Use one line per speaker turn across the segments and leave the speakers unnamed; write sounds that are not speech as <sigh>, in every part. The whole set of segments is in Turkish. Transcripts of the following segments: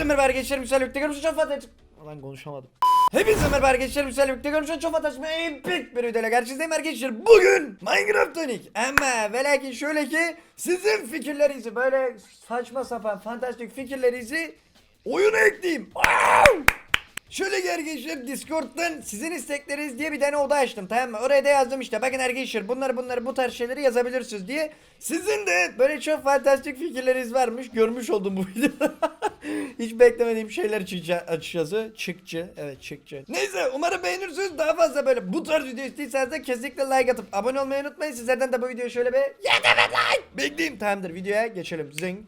Hepinize merhaba arkadaşlar Müsel Birlikte görmüş çok fantastik Lan konuşamadım. Hepinize merhaba arkadaşlar Müsel Birlikte görmüş çok fantastik Epik bir videoyla karşınızdayım arkadaşlar. Bugün Minecraft Tonic Ama ve lakin şöyle ki Sizin fikirlerinizi böyle saçma sapan fantastik fikirlerinizi Oyuna ekleyeyim! Şöyle ki arkadaşlar Discord'dan sizin istekleriniz diye bir tane oda açtım tamam mı? Oraya da yazdım işte bakın arkadaşlar bunları bunları bu tarz şeyleri yazabilirsiniz diye. Sizin de böyle çok fantastik fikirleriniz varmış. Görmüş oldum bu <laughs> videoda. Hiç beklemediğim şeyler çıkacak açıkçası. Çıkçı. Evet çıkçı. Neyse umarım beğenirsiniz. Daha fazla böyle bu tarz video istiyorsanız da kesinlikle like atıp abone olmayı unutmayın. Sizlerden de bu videoyu şöyle bir 7 like bekleyeyim. Tamamdır videoya geçelim. Zing.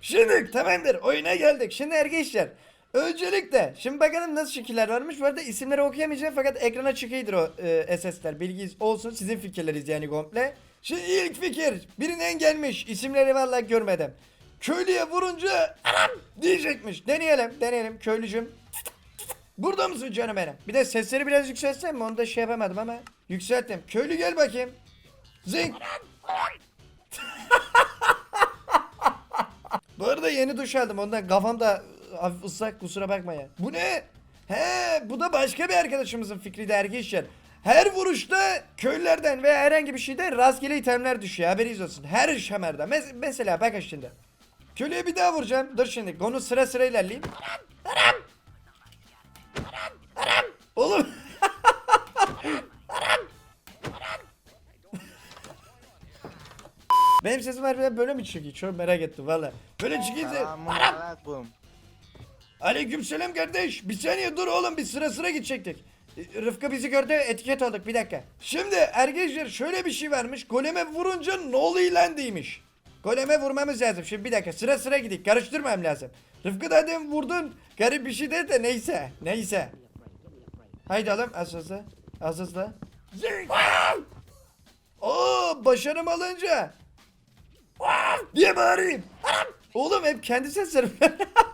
Şimdi tamamdır oyuna geldik. Şimdi arkadaşlar Öncelikle şimdi bakalım nasıl şekiller varmış. Bu arada isimleri okuyamayacağım fakat ekrana çıkıyordur o e, SS'ler. Bilginiz olsun sizin fikirleriniz yani komple. Şimdi ilk fikir birinden gelmiş. İsimleri vallahi görmedim. Köylüye vurunca anam diyecekmiş. Deneyelim deneyelim köylücüm. Burada mısın canım benim? Bir de sesleri biraz yükseltsem mi? Onu da şey yapamadım ama. Yükselttim. Köylü gel bakayım. Zing. <laughs> Bu arada yeni duş aldım ondan kafam da hafif ıslak kusura bakma ya. Bu ne? He bu da başka bir arkadaşımızın fikri de arkadaşlar. Her vuruşta köylülerden veya herhangi bir şeyde rastgele itemler düşüyor haberiniz olsun. Her şamerde. Mes- mesela bakın şimdi. Köylüye bir daha vuracağım. Dur şimdi konu sıra sıra ilerleyeyim. Anam! Anam! Anam! Oğlum. Benim sesim harbiden böyle mi çıkıyor? Çok merak ettim valla. Böyle çıkınca... Anam! Aleykümselam kardeş. Bir saniye dur oğlum bir sıra sıra gidecektik. E, Rıfkı bizi gördü etiket olduk bir dakika. Şimdi arkadaşlar şöyle bir şey varmış. Goleme vurunca lan değilmiş. Goleme vurmamız lazım. Şimdi bir dakika sıra sıra gidik. Karıştırmam lazım. Rıfkı da demin vurdun. Garip bir şey dedi de neyse. Neyse. Haydi oğlum az hızlı. Az hızlı. Oo başarım alınca. Diye bağırayım. Oğlum hep kendi seslerim. <laughs>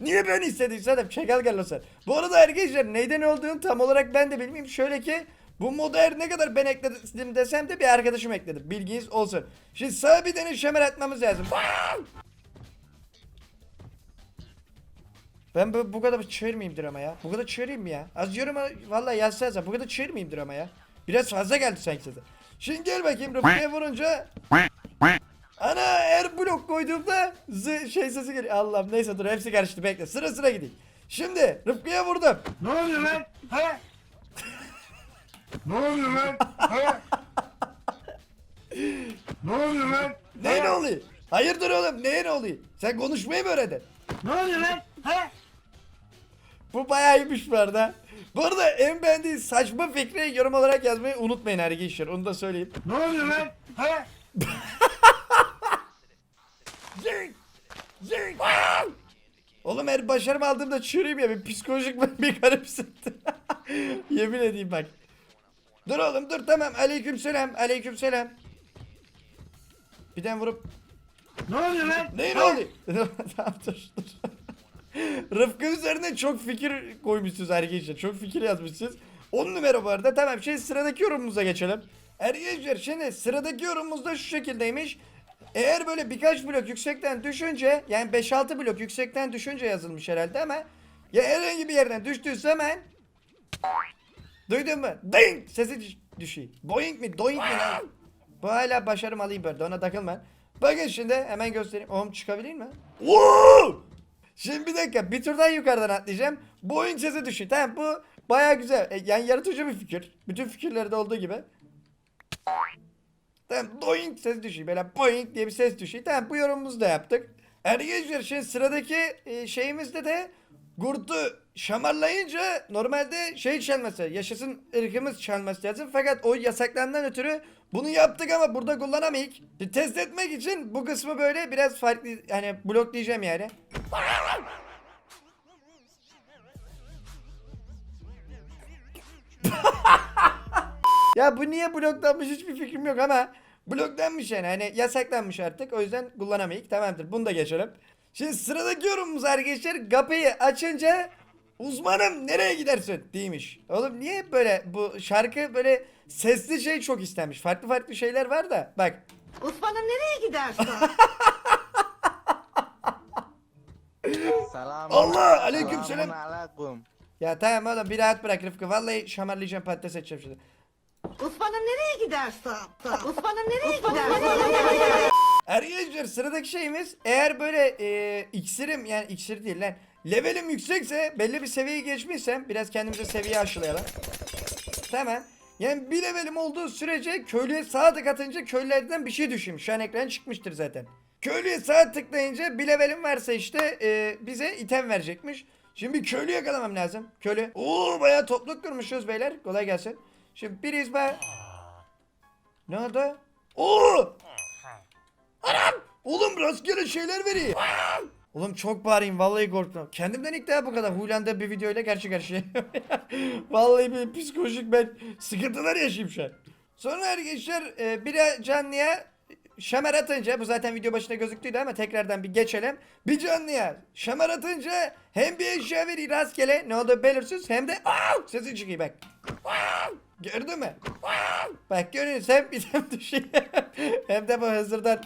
Niye ben istediysem hep çakal gel o sen. Bu arada arkadaşlar neyden olduğunu tam olarak ben de bilmiyorum. Şöyle ki bu moda her ne kadar ben ekledim desem de bir arkadaşım ekledi. Bilginiz olsun. Şimdi sağa bir tane şemer atmamız lazım. Ben bu, bu kadar çığırmayayımdır ama ya. Bu kadar çığırayım mı ya? Az diyorum vallahi yazsanıza bu kadar çığırmayayımdır ama ya. Biraz fazla geldi sanki size. Şimdi gel bakayım Rıfkı'ya vurunca Ana her blok koyduğumda zı şey sesi geliyor. Allah'ım neyse dur hepsi karıştı bekle. Sıra sıra gideyim. Şimdi Rıfkı'ya vurdum.
Ne oluyor lan? He? ne oluyor lan? He? ne oluyor lan?
Neye ne oluyor? Hayırdır oğlum neye ne oluyor? Sen konuşmayı mı öğrendin?
Ne oluyor lan? He?
Bu bayağı iyiymiş bu arada. Bu arada en beğendiği saçma fikri yorum olarak yazmayı unutmayın arkadaşlar. Onu da söyleyeyim.
Ne oluyor lan? He? <laughs>
Zing! Zing! Wow! Oğlum her başarımı aldığımda çürüyüm ya bir psikolojik bir garipsindim. <laughs> Yemin edeyim bak. Dur oğlum dur tamam aleyküm selam aleyküm selam. Bir tane vurup
Ne oluyor lan?
ne ne oluyor? <laughs> tamam dur dur. Rıfkı üzerine çok fikir koymuşsunuz arkadaşlar. Çok fikir yazmışsınız. 10 numara bu arada. Tamam şimdi sıradaki yorumumuza geçelim. Arkadaşlar şimdi sıradaki yorumumuz da şu şekildeymiş. Eğer böyle birkaç blok yüksekten düşünce yani 5-6 blok yüksekten düşünce yazılmış herhalde ama ya herhangi bir yerden düştüyse hemen Duydun mu? Ding! Sesi düş düşüyor. Boing mi? Doing mi? Bu hala başarım alayım böyle ona takılma. Bakın şimdi hemen göstereyim. Oğlum çıkabilir mi? Wow! Şimdi bir dakika bir tur daha yukarıdan atlayacağım. Boing sesi düşüyor. Tamam bu baya güzel. E, yani yaratıcı bir fikir. Bütün fikirlerde olduğu gibi. Tamam doink ses düşüyor. Böyle boing diye bir ses düşüyor. Tamam bu yorumumuzu da yaptık. Arkadaşlar şimdi sıradaki e, şeyimizde de Gurt'u şamarlayınca normalde şey çalması, yaşasın ırkımız çalması lazım. Fakat o yasaklarından ötürü bunu yaptık ama burada kullanamayık. Bir test etmek için bu kısmı böyle biraz farklı hani bloklayacağım yani. <laughs> Ya bu niye bloklanmış hiçbir fikrim yok ama bloklanmış yani hani yasaklanmış artık o yüzden kullanamayız tamamdır bunu da geçelim. Şimdi sıradaki yorumumuz arkadaşlar kapıyı açınca uzmanım nereye gidersin değilmiş. Oğlum niye böyle bu şarkı böyle sesli şey çok istenmiş farklı farklı şeyler var da bak.
Osman'ım nereye gidersin?
Selam.
Allah, aleyküm selam. Ya tamam oğlum bir rahat bırak Rıfkı. Vallahi şamarlayacağım patates edeceğim şimdi.
Osman'ım nereye gidersen? <laughs> Osman'ım nereye gidersen?
Arkadaşlar sıradaki şeyimiz eğer böyle e, iksirim yani iksir değil lan levelim yüksekse belli bir seviyeyi geçmişsem biraz kendimize seviye aşılayalım. Tamam. Yani bir levelim olduğu sürece köylüye sağ tık atınca köylülerden bir şey düşeyim. Şu an ekran çıkmıştır zaten. Köylüye sağ tıklayınca bir levelim varsa işte e, bize item verecekmiş. Şimdi köylü yakalamam lazım. Köylü. Oo bayağı topluluk kurmuşuz beyler. Kolay gelsin. Şimdi bir izba. Ne oldu? Oo! Anam! Oğlum rastgele şeyler veriyor. Oğlum çok bağırayım vallahi korktum. Kendimden ilk defa bu kadar huylandığı bir videoyla gerçek her şey. vallahi bir psikolojik ben sıkıntılar yaşayayım şu an. Sonra arkadaşlar e, bir canlıya şemer atınca bu zaten video başında gözüktüydü ama tekrardan bir geçelim. Bir canlıya şemer atınca hem bir eşya veriyor rastgele ne oldu belirsiz hem de Aa! sesi çıkıyor bak. Aa! Gördün mü? Aa! Bak görüyorsun hem bir hem <laughs> düşüyor hem de bu hızırdan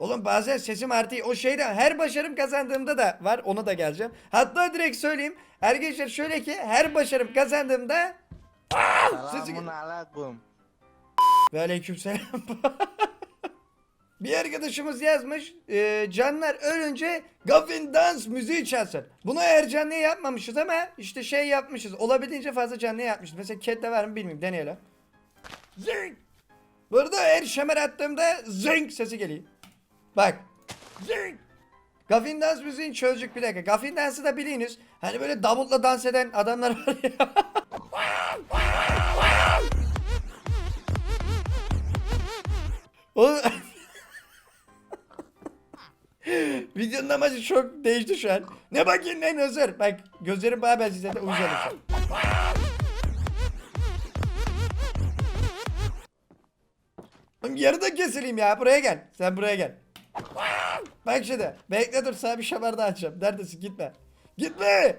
Oğlum bazen sesim artıyor. O şeyden her başarım kazandığımda da var. Onu da geleceğim. Hatta direkt söyleyeyim. Arkadaşlar şöyle ki her başarım kazandığımda Sesi-
Selamun aleyküm.
ve aleykümselam. <laughs> Bir arkadaşımız yazmış. e, canlar ölünce Gavin Dance müziği çalsın. Bunu eğer canlıya yapmamışız ama işte şey yapmışız. Olabildiğince fazla canlıya yapmışız. Mesela Cat'te var mı bilmiyorum. Deneyelim. Zing. Burada her şemer attığımda zing sesi geliyor. Bak. Zing. Gavin Dance müziğin çözcük bir dakika. Gavin Dance'ı da biliniz. Hani böyle davutla dans eden adamlar var ya. <laughs> Oğlum... Videonun amacı çok değişti şu an. Ne bakayım ne hazır. Bak gözlerim bana ben size de. Oğlum yarıda kesileyim ya buraya gel. Sen buraya gel. Bak şimdi. Bekle dur sana bir şamarda açacağım. Neredesin gitme. Gitme.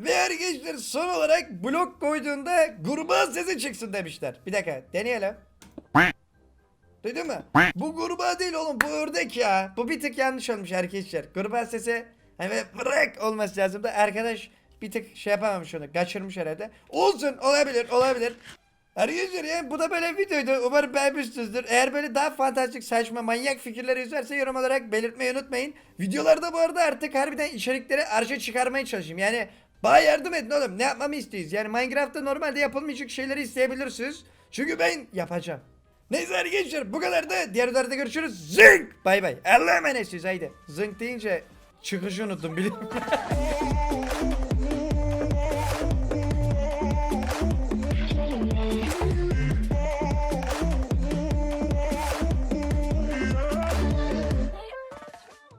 Ve arkadaşlar son olarak blok koyduğunda gruba sesi çıksın demişler. Bir dakika deneyelim. Duydun mu? Bu gruba değil oğlum bu ördek ya. Bu bir tık yanlış olmuş arkadaşlar. Gruba sesi hani bırak olması lazım da arkadaş bir tık şey yapamamış onu. Kaçırmış herhalde. Olsun olabilir olabilir. Arkadaşlar yani bu da böyle videoydu. Umarım beğenmişsinizdir. Eğer böyle daha fantastik saçma manyak fikirleriniz varsa yorum olarak belirtmeyi unutmayın. Videolarda bu arada artık harbiden içerikleri arşa çıkarmaya çalışayım. Yani bana yardım edin oğlum. Ne yapmamı isteyiz? Yani Minecraft'ta normalde yapılmayacak şeyleri isteyebilirsiniz. Çünkü ben yapacağım. Neyse arkadaşlar bu kadar da diğer videolarda görüşürüz. Zınk! Bay bay. Allah'a emanetsiniz haydi. Zınk deyince çıkışı unuttum biliyorum. <laughs>